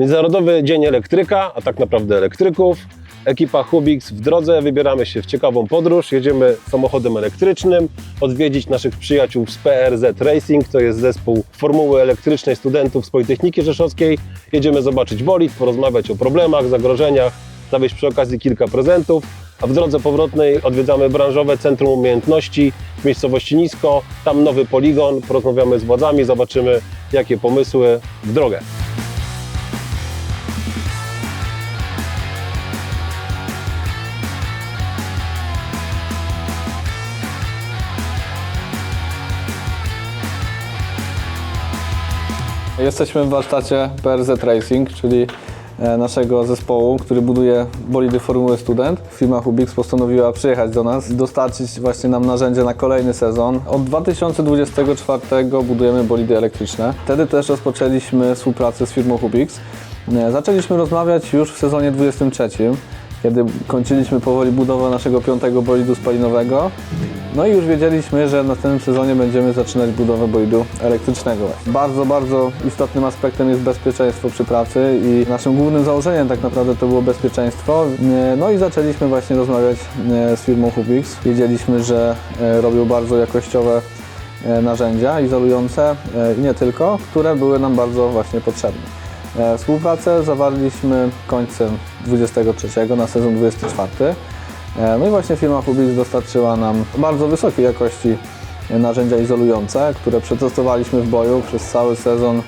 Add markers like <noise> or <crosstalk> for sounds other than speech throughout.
Międzynarodowy Dzień Elektryka, a tak naprawdę elektryków. Ekipa Hubix w drodze, wybieramy się w ciekawą podróż, jedziemy samochodem elektrycznym, odwiedzić naszych przyjaciół z PRZ Racing, to jest zespół Formuły Elektrycznej studentów z Politechniki Rzeszowskiej. Jedziemy zobaczyć bolid, porozmawiać o problemach, zagrożeniach, zawieźć przy okazji kilka prezentów, a w drodze powrotnej odwiedzamy branżowe Centrum Umiejętności w miejscowości Nisko, tam nowy poligon, porozmawiamy z władzami, zobaczymy jakie pomysły w drogę. Jesteśmy w warsztacie PRZ Racing, czyli e, naszego zespołu, który buduje bolidy Formuły Student. Firma Hubix postanowiła przyjechać do nas dostarczyć właśnie nam narzędzie na kolejny sezon. Od 2024 budujemy bolidy elektryczne. Wtedy też rozpoczęliśmy współpracę z firmą Hubix. E, Zaczęliśmy rozmawiać już w sezonie 23 kiedy kończyliśmy powoli budowę naszego piątego bolidu spalinowego. No i już wiedzieliśmy, że w następnym sezonie będziemy zaczynać budowę bolidu elektrycznego. Bardzo, bardzo istotnym aspektem jest bezpieczeństwo przy pracy i naszym głównym założeniem tak naprawdę to było bezpieczeństwo. No i zaczęliśmy właśnie rozmawiać z firmą Hubix. Wiedzieliśmy, że e, robią bardzo jakościowe e, narzędzia izolujące e, i nie tylko, które były nam bardzo właśnie potrzebne. Współpracę zawarliśmy końcem 23 na sezon 24. E, No i właśnie firma Hubix dostarczyła nam bardzo wysokiej jakości narzędzia izolujące, które przetestowaliśmy w boju przez cały sezon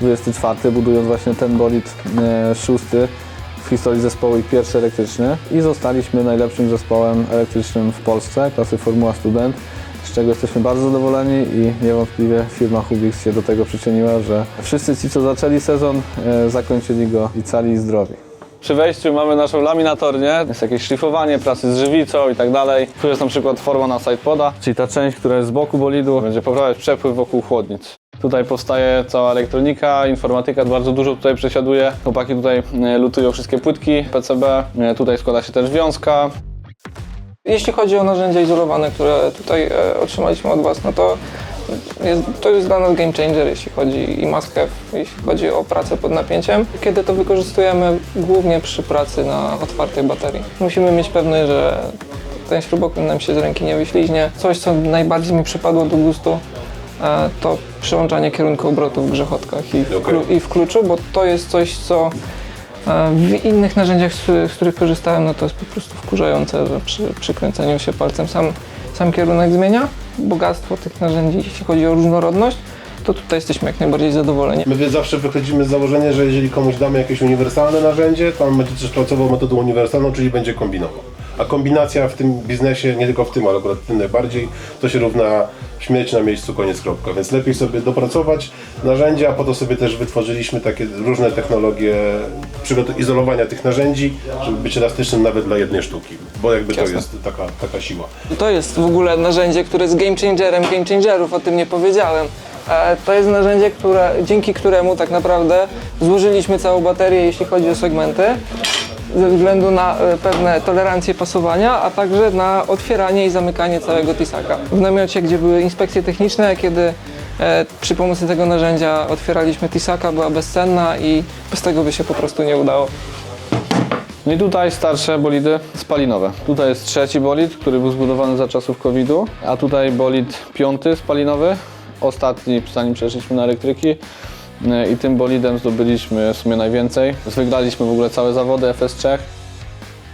24, budując właśnie ten bolid e, szósty w historii zespołu i pierwszy elektryczny i zostaliśmy najlepszym zespołem elektrycznym w Polsce, klasy Formuła Student, z czego jesteśmy bardzo zadowoleni i niewątpliwie firma Hubix się do tego przyczyniła, że wszyscy ci, co zaczęli sezon, e, zakończyli go i cali i zdrowi. Przy wejściu mamy naszą laminatornię, jest jakieś szlifowanie, pracy z żywicą i tak dalej. Tu jest na przykład forma na sidepoda, czyli ta część, która jest z boku bolidu, będzie poprawiać przepływ wokół chłodnic. Tutaj powstaje cała elektronika, informatyka, bardzo dużo tutaj przesiaduje. Chłopaki tutaj e, lutują wszystkie płytki PCB, e, tutaj składa się też wiązka. Jeśli chodzi o narzędzia izolowane, które tutaj e, otrzymaliśmy od Was, no to jest, to jest dla nas game changer, jeśli chodzi i must have, jeśli chodzi o pracę pod napięciem. Kiedy to wykorzystujemy głównie przy pracy na otwartej baterii. Musimy mieć pewność, że ten śrubokręt nam się z ręki nie wyśliźnie. Coś, co najbardziej mi przypadło do gustu, e, to przełączanie kierunku obrotu w grzechotkach i w, i w kluczu, bo to jest coś, co e, w innych narzędziach, z, z których korzystałem, no to jest po prostu wkurzające, że przy, przy kręceniu się palcem sam, sam kierunek zmienia. Bogactwo tych narzędzi, jeśli chodzi o różnorodność, to tutaj jesteśmy jak najbardziej zadowoleni. My zawsze wychodzimy z założenia, że jeżeli komuś damy jakieś uniwersalne narzędzie, to on będzie też pracował metodą uniwersalną, czyli będzie kombinował. A kombinacja w tym biznesie, nie tylko w tym, ale akurat w tym najbardziej, to się równa śmierć na miejscu, koniec, kropka. Więc lepiej sobie dopracować narzędzia, po to sobie też wytworzyliśmy takie różne technologie izolowania tych narzędzi, żeby być elastycznym nawet dla jednej sztuki. Bo jakby to Jasne. jest taka, taka siła. To jest w ogóle narzędzie, które jest game changerem game changerów, o tym nie powiedziałem. E, To jest narzędzie, które, dzięki któremu tak naprawdę złożyliśmy całą baterię, jeśli chodzi o segmenty, ze względu na e, pewne tolerancje pasowania, a także na otwieranie i zamykanie całego tisaka. W namiocie, gdzie były inspekcje techniczne, kiedy e, przy pomocy tego narzędzia otwieraliśmy tisaka, była bezcenna i bez tego by się po prostu nie udało. No i tutaj starsze bolidy spalinowe. Tutaj jest trzeci bolid, który był zbudowany za czasów COVID-u, a tutaj bolid piąty spalinowy, ostatni zanim przeszliśmy na elektryki. I tym bolidem zdobyliśmy w sumie najwięcej. Wygraliśmy w ogóle całe zawody FS3.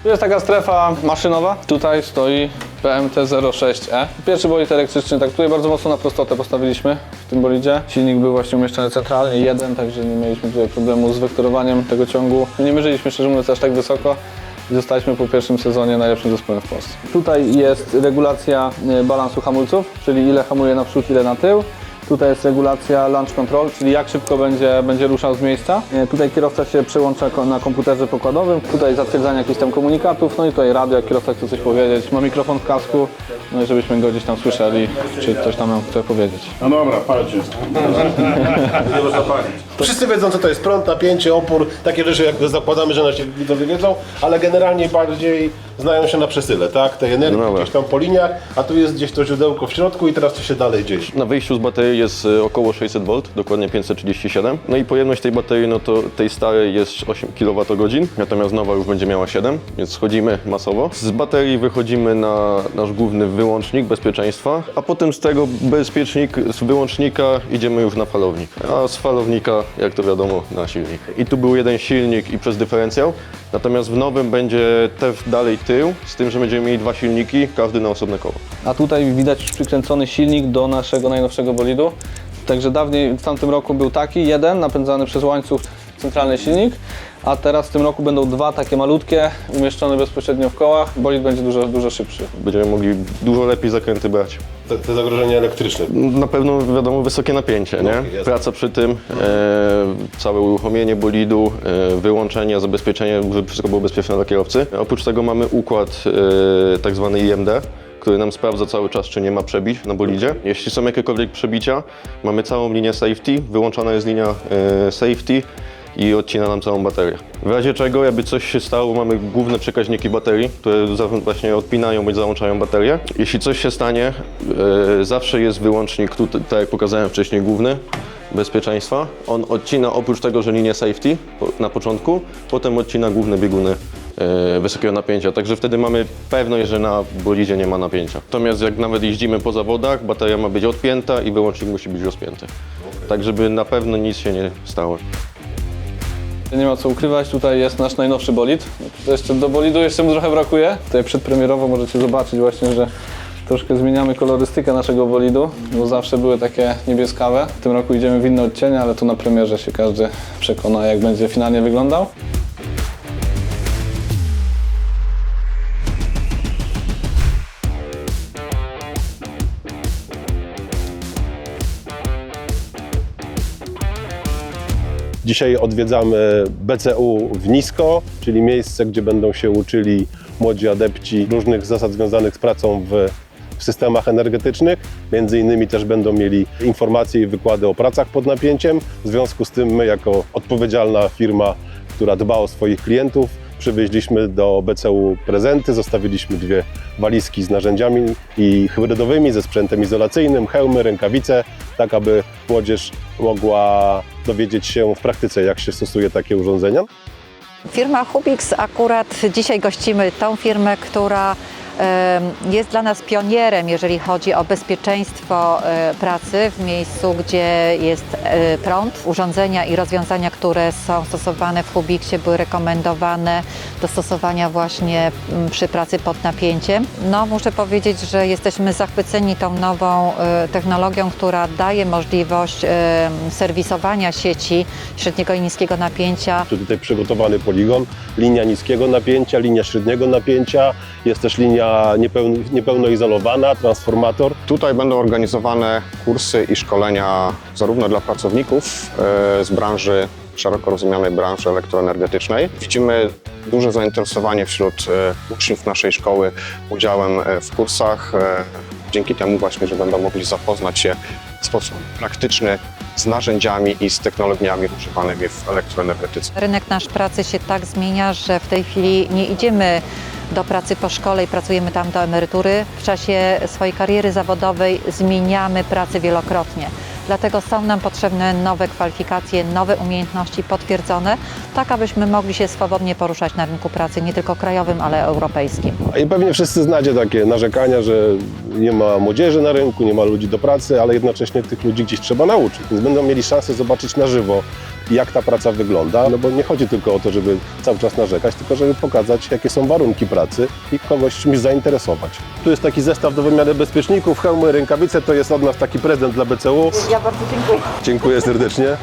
Tu jest taka strefa maszynowa. Tutaj stoi PMT-06E. Pierwszy bolid elektryczny, tak tutaj bardzo mocno na prostotę postawiliśmy w tym bolidzie. Silnik był właśnie umieszczony centralnie, jeden, także nie mieliśmy tutaj problemu z wektorowaniem tego ciągu. Nie mierzyliśmy szczerze mówiąc aż tak wysoko zostaliśmy po pierwszym sezonie najlepszym zespołem w Polsce. Tutaj jest regulacja e, balansu hamulców, czyli ile hamuje na przód, ile na tył. Tutaj jest regulacja launch control, czyli jak szybko będzie, będzie ruszał z miejsca. E, Tutaj kierowca się przełącza na komputerze pokładowym. Tutaj zatwierdzanie jakichś tam komunikatów, no i tutaj radio, jak kierowca chce coś powiedzieć. Ma mikrofon w kasku, no i żebyśmy go gdzieś tam słyszeli, czy coś tam nam chce powiedzieć. No dobra, palcie. <laughs> Nie można palić. Wszyscy wiedzą, co to jest prąd, napięcie, opór, takie rzeczy, jak zakładamy, że nasi widzowie wiedzą, ale generalnie bardziej znają się na przesyle, tak? Tej energii Dobra. gdzieś tam po liniach, a tu jest gdzieś to źródełko w środku i teraz co się dalej dzieje. Na wyjściu z baterii jest e, około 600 V, dokładnie 537. No i pojemność tej baterii, no to tej starej jest 8 kWh, natomiast nowa już będzie miała 7, więc schodzimy masowo. Z baterii wychodzimy na nasz główny wyłącznik bezpieczeństwa, a potem z tego bezpiecznik, z wyłącznika idziemy już na falownik, a z falownika, jak to wiadomo, na silnik. I tu był jeden silnik i przez dyferencjał, natomiast w nowym będzie też dalej tył, z tym, że będziemy mieli dwa silniki, każdy na osobne koło. A tutaj widać przykręcony silnik do naszego najnowszego bolidu. Także dawniej w tamtym roku był taki, jeden napędzany przez łańcuch centralny silnik, a teraz w tym roku będą dwa takie malutkie, umieszczone bezpośrednio w kołach. Bolid będzie dużo, dużo szybszy. Będziemy mogli dużo lepiej zakręty brać. Te, te zagrożenia elektryczne. Na pewno wiadomo wysokie napięcie, nie? jasne. Praca przy tym, e, całe uruchomienie bolidu, e, wyłączenie, zabezpieczenie, żeby wszystko było bezpieczne dla kierowcy. Oprócz tego mamy układ e, tak zwany IMD, który nam sprawdza cały czas, czy nie ma przebić na bolidzie. Jeśli są jakiekolwiek przebicia, mamy całą linię safety, wyłączona jest linia e, safety i odcina nam całą baterię. W razie czego, jakby coś się stało, mamy główne przekaźniki baterii, które właśnie odpinają bądź załączają baterię. Jeśli coś się stanie, e, zawsze jest wyłącznik, tu, tak jak pokazałem wcześniej, główny, bezpieczeństwa. On odcina oprócz tego, że linię safety na początku, potem odcina główne bieguny wysokiego napięcia. Także wtedy mamy pewność, że na bolidzie nie ma napięcia. Natomiast jak nawet jeździmy po zawodach, bateria ma być odpięta i wyłącznik musi być rozpięty. Tak, żeby na pewno nic się nie stało. Nie ma co ukrywać, tutaj jest nasz najnowszy bolid. Jeszcze do bolidu jeszcze mu trochę brakuje. Tutaj przedpremierowo możecie zobaczyć właśnie, że troszkę zmieniamy kolorystykę naszego bolidu, bo zawsze były takie niebieskawe. W tym roku idziemy w inne odcienie, ale tu na premierze się każdy przekona, jak będzie finalnie wyglądał. Dzisiaj odwiedzamy BCU w Nisko, czyli miejsce, gdzie będą się uczyli młodzi adepci różnych zasad związanych z pracą w, w systemach energetycznych. Między innymi też będą mieli informacje i wykłady o pracach pod napięciem. W związku z tym my jako odpowiedzialna firma, która dba o swoich klientów, przywieźliśmy do BCU prezenty, zostawiliśmy dwie walizki z narzędziami i hybrydowymi, ze sprzętem izolacyjnym, hełmy, rękawice, tak aby młodzież mogła dowiedzieć się w praktyce, jak się stosuje takie urządzenia. Firma Hubix, akurat dzisiaj gościmy tą firmę, która jest dla nas pionierem, jeżeli chodzi o bezpieczeństwo e, pracy w miejscu, gdzie jest e, prąd. Urządzenia i rozwiązania, które są stosowane w Hubixie były rekomendowane do stosowania właśnie mm, przy pracy pod napięciem. No muszę powiedzieć, że jesteśmy zachwyceni tą nową e, technologią, która daje możliwość serwisowania sieci średniego i niskiego napięcia tutaj przygotowany poligon, linia niskiego napięcia, linia średniego napięcia, jest też linia niepełn, niepełnoizolowana, transformator. Tutaj będą organizowane kursy i szkolenia zarówno dla pracowników e, z branży, szeroko rozumianej branży elektroenergetycznej. Widzimy duże zainteresowanie wśród e, uczniów naszej szkoły udziałem e, w kursach. Dzięki temu właśnie, że będą mogli zapoznać się w sposób praktyczny z narzędziami i z technologiami używanymi w elektroenergetyce. Rynek nasz pracy się tak zmienia, że w tej chwili nie idziemy do pracy po szkole i pracujemy tam do emerytury. W czasie swojej kariery zawodowej zmieniamy pracę wielokrotnie. Dlatego są nam potrzebne nowe kwalifikacje, nowe umiejętności potwierdzone, tak abyśmy mogli się swobodnie poruszać na rynku pracy, nie tylko krajowym, ale europejskim. I pewnie wszyscy znacie takie narzekania, że nie ma młodzieży na rynku, nie ma ludzi do pracy, ale jednocześnie tych ludzi gdzieś trzeba nauczyć. Więc będą mieli szansę zobaczyć na żywo, jak ta praca wygląda, no bo nie chodzi tylko o to, żeby cały czas narzekać, tylko żeby pokazać, jakie są warunki pracy i kogoś czymś zainteresować. Tu jest taki zestaw do wymiany bezpieczników, hełmy, rękawice, to jest od nas taki prezent dla BCU. Ja bardzo dziękuję. Dziękuję serdecznie.